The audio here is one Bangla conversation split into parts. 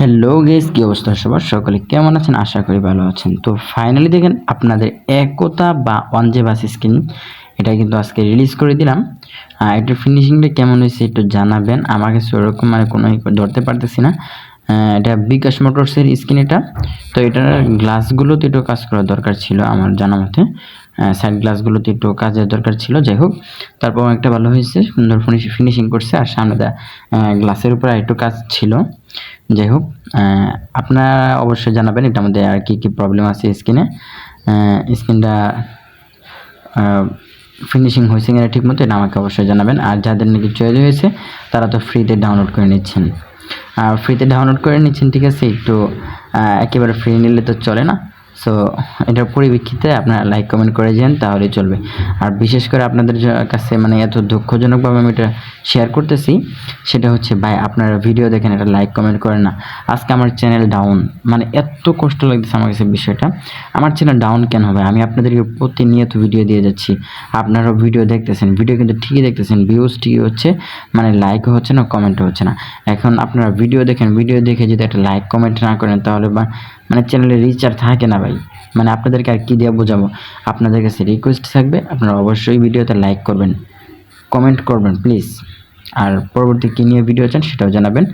হ্যালো গেস কী অবস্থা সবার? সকলে কেমন আছেন? আশা করি ভালো আছেন। তো ফাইনালি দেখেন আপনাদের একতা বা ওয়ান জে বাস স্ক্রিন এটা কিন্তু আজকে রিলিজ করে দিলাম। আর এটার ফিনিশিংটা কেমন হয়েছে একটু জানাবেন। আমার কাছে ওরকম মানে কোনো ধরতে পারতেছি না। এটা বিকাশ মোটরসের স্ক্রিন এটা। তো এটার গ্লাসগুলো তো একটু কাজ করার দরকার ছিল আমার জানা মতে। সাইড গ্লাসগুলোতে একটু কাজের দরকার ছিল, যাই হোক। তারপর একটা ভালো হয়েছে, সুন্দর ফিনিশিং করছে, আর সামনে গ্লাসের উপর একটু কাজ ছিল। যাই হোক আপনারা অবশ্যই জানাবেন এটার মধ্যে আর কি কি প্রবলেম আছে স্ক্রিনে স্ক্রিনটা ফিনিশিং হয়েছে কিনা ঠিক মতো এটা আমাকে অবশ্যই জানাবেন। আর যাদের নাকি চয়েস হয়েছে, তারা তো ফ্রিতে ডাউনলোড করে নিচ্ছেন। আর ফ্রিতে ডাউনলোড করে নিচ্ছেন, ঠিক আছে, একটু একেবারে ফ্রি নিলে তো চলে না। সো এটার পরিপ্রেক্ষিতে আপনারা লাইক কমেন্ট করে যান তাহলে চলবে। আর বিশেষ করে আপনাদের কাছে মানে এত দুঃখজনকভাবে আমি এটা শেয়ার করতেছি, সেটা হচ্ছে, ভাই, আপনারা ভিডিও দেখেন, এটা লাইক কমেন্ট করেন না। আজকে আমার চ্যানেল ডাউন মানে এত কষ্ট লাগতেছে আমার কাছে বিষয়টা। আমার চ্যানেল ডাউন কেন হবে? আমি আপনাদেরকে প্রতিনিয়ত ভিডিও দিয়ে যাচ্ছি। আপনারাও ভিডিও দেখতেছেন। ভিডিও কিন্তু ঠিকই দেখতেছেন। ভিউজ ঠিকই হচ্ছে। মানে লাইকও হচ্ছে না কমেন্টও হচ্ছে না। এখন আপনারা ভিডিও দেখেন। ভিডিও দেখে যদি একটা লাইক কমেন্ট না করেন, তাহলে বা মানে চ্যানেলে রিচ আর থাকে না, ভাই। মানে আপনাদেরকে আর কী দিয়ে বোঝাবো? আপনাদের কাছে রিকোয়েস্ট থাকবে, আপনারা অবশ্যই ভিডিওতে লাইক করবেন কমেন্ট করবেন প্লিজ আর পরবর্তী কী নিয়ে ভিডিও চান সেটাও জানাবেন।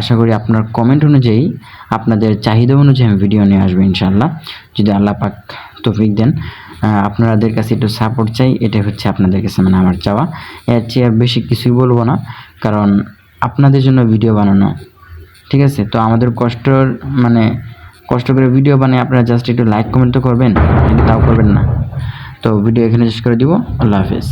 আশা করি আপনার কমেন্ট অনুযায়ী আপনাদের চাহিদা অনুযায়ী আমি ভিডিও নিয়ে আসব ইনশাল্লাহ যদি আল্লাহ পাক তৌফিক দেন আপনাদের কাছে একটু সাপোর্ট চাই, এটাই হচ্ছে আপনাদের কাছে মানে আমার চাওয়া। এর চেয়ে আর বেশি কিছুই বলব না, কারণ আপনাদের জন্য ভিডিও বানানো, ঠিক আছে? তো আমাদের কষ্টর মানে কষ্ট করে ভিডিও বানিয়ে আপনারা জাস্ট একটু লাইক কমেন্ট তো করবেন তাও করবেন না। তো ভিডিও এখানে শেষ করে দিব, আল্লাহ হাফেজ।